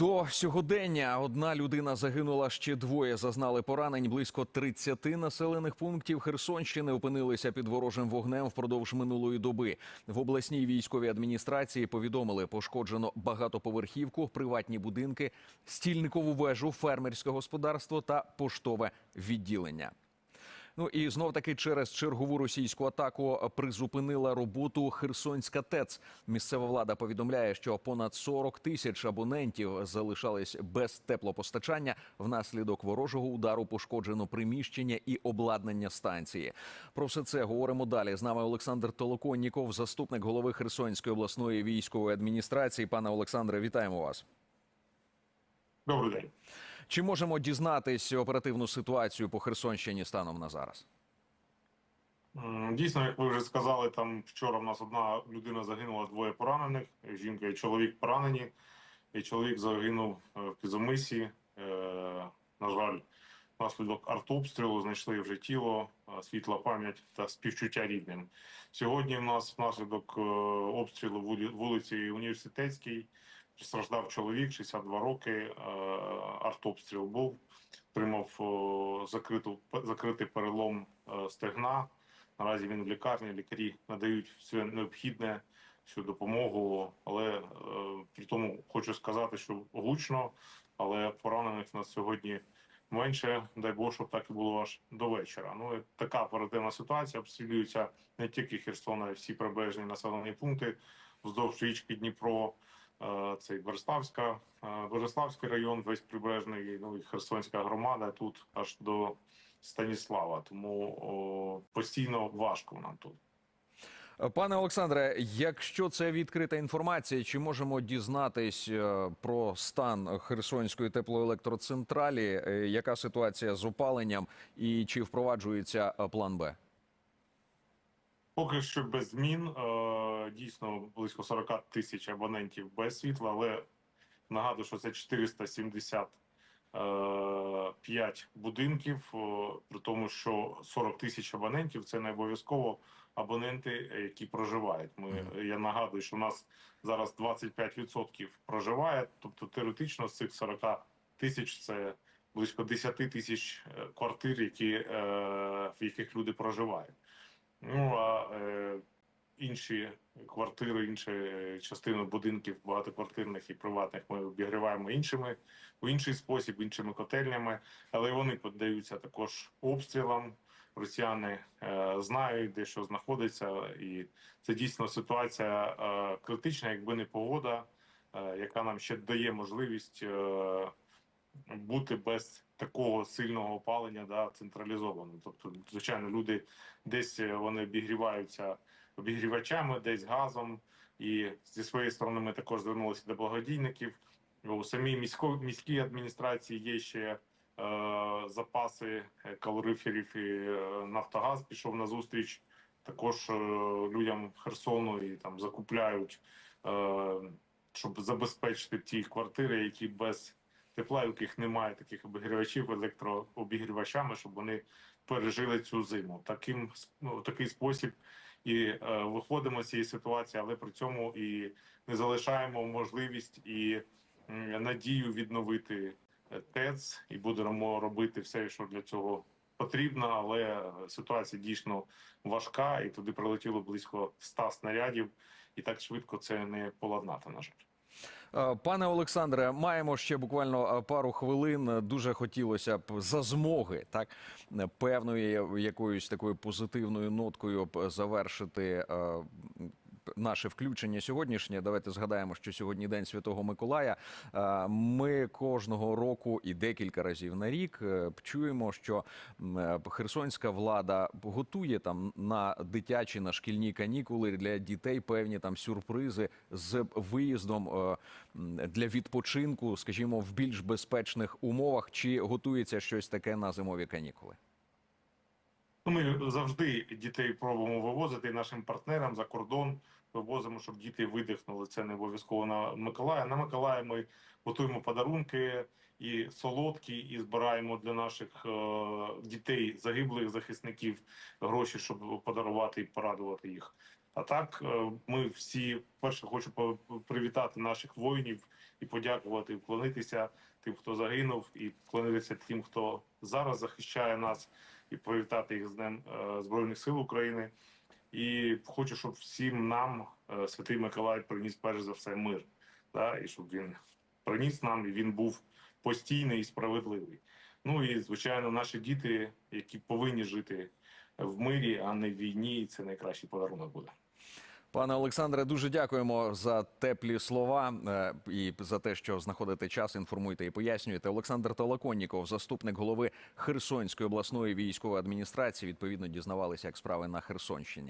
До сьогодення одна людина загинула, ще двоє зазнали поранень. Близько 30 населених пунктів Херсонщини опинилися під ворожим вогнем впродовж минулої доби. В обласній військовій адміністрації повідомили, пошкоджено багатоповерхівку, приватні будинки, стільникову вежу, фермерське господарство та поштове відділення. Ну і знов таки через чергову російську атаку призупинила роботу Херсонська ТЕЦ. Місцева влада повідомляє, що понад 40 тисяч абонентів залишались без теплопостачання. Внаслідок ворожого удару пошкоджено приміщення і обладнання станції. Про все це говоримо далі. З нами Олександр Толоконніков, заступник голови Херсонської обласної військової адміністрації. Пане Олександре, вітаємо вас. Добрий день. Чи можемо дізнатись оперативну ситуацію по Херсонщині станом на зараз? Дійсно, як ви вже сказали, там вчора в нас одна людина загинула, двоє поранених. Жінка і чоловік поранені. І чоловік загинув е, в Кизомисі. Е, На жаль, внаслідок артобстрілу знайшли вже тіло, е, світла пам'ять та співчуття рідним. Сьогодні в нас внаслідок е, обстрілу вулиці Університетській постраждав чоловік, 62 роки. е, Артобстріл був, отримав закриту, закритий перелом е, стегна. Наразі він в лікарні. Лікарі надають все необхідне, всю допомогу. Але е, при тому хочу сказати, що гучно, але поранених у нас сьогодні менше. Дай Бог, щоб так і було аж до вечора. Ну така оперативна ситуація. Обстрілюються не тільки Херсон, а й всі прибережні населені пункти вздовж річки Дніпро. Е, Цей Береславська, е, Береславський район, весь прибережний, ну і Херсонська громада тут аж до Станіслава. Тому о, постійно важко нам тут. Пане Олександре, якщо це відкрита інформація, чи можемо дізнатись е, про стан Херсонської теплоелектроцентралі? Е, Яка ситуація з опаленням і чи впроваджується е, план Б? Поки що без змін. Е, Дійсно близько 40 тисяч абонентів без світла, але нагадую, що це 475 будинків, при тому, що 40 тисяч абонентів це не обов'язково абоненти, е, які проживають. Ми я нагадую, що у нас зараз 25% проживає, тобто теоретично з цих 40 тисяч це близько 10 тисяч е, квартир, які е, в яких люди проживають. Ну а е, інші квартири, інші частини будинків багатоквартирних і приватних ми обігріваємо іншими у інший спосіб, іншими котельнями, але вони піддаються також обстрілам. Росіяни е, знають, де що знаходиться, і це дійсно ситуація е, критична, якби не погода, е, яка нам ще дає можливість е, бути без такого сильного опалення да, централізовано. Тобто, звичайно, люди десь е, вони обігріваються обігрівачами, десь газом. І зі своєї сторони ми також звернулися до благодійників. У самій місько, міській адміністрації є ще е, запаси калориферів і е, Нафтогаз пішов на зустріч також е, людям Херсону і там закупляють, е, щоб забезпечити ті квартири, які без тепла, яких немає таких обігрівачів електрообігрівачами, щоб вони пережили цю зиму. Таким ну, такий спосіб і е, виходимо з цієї ситуації, але при цьому і не залишаємо можливість і надію відновити е, ТЕЦ, і будемо робити все, що для цього потрібно. Але ситуація дійсно важка, і туди прилетіло близько 100 снарядів, і так швидко це не поладнати, на жаль. Е, Пане Олександре, маємо ще буквально е, пару хвилин. Дуже хотілося б за змоги, так певною якоюсь такою позитивною ноткою завершити е, наше включення сьогоднішнє. Давайте згадаємо, що сьогодні день Святого Миколая. Е, Ми кожного року і декілька разів на рік е, чуємо, що е, херсонська влада готує там на дитячі, на шкільні канікули для дітей певні там сюрпризи з виїздом для відпочинку, скажімо, в більш безпечних умовах. Чи готується щось таке на зимові канікули? Ми завжди дітей пробуємо вивозити нашим партнерам за кордон. Вивозимо, щоб діти видихнули. Це не обов'язково на Миколая. На Миколая ми готуємо подарунки і солодкі, і збираємо для наших е, дітей загиблих захисників гроші, щоб подарувати і порадувати їх. А так, е, ми всі перше хочу привітати наших воїнів, і подякувати, вклонитися тим, хто загинув, і вклонитися тим, хто зараз захищає нас, і привітати їх з Днем е, Збройних сил України. І хочу, щоб всім нам е, Святий Миколай приніс перш за все мир, да, і щоб він приніс нам, і він був постійний і справедливий. Ну і звичайно, наші діти, які повинні жити в мирі, а не в війні, це найкращий подарунок буде. Пане Олександре, дуже дякуємо за теплі слова е, і за те, що знаходите час, інформуєте і пояснюєте. Олександр Толоконніков, заступник голови Херсонської обласної військової адміністрації, відповідно дізнавалися, як справи на Херсонщині.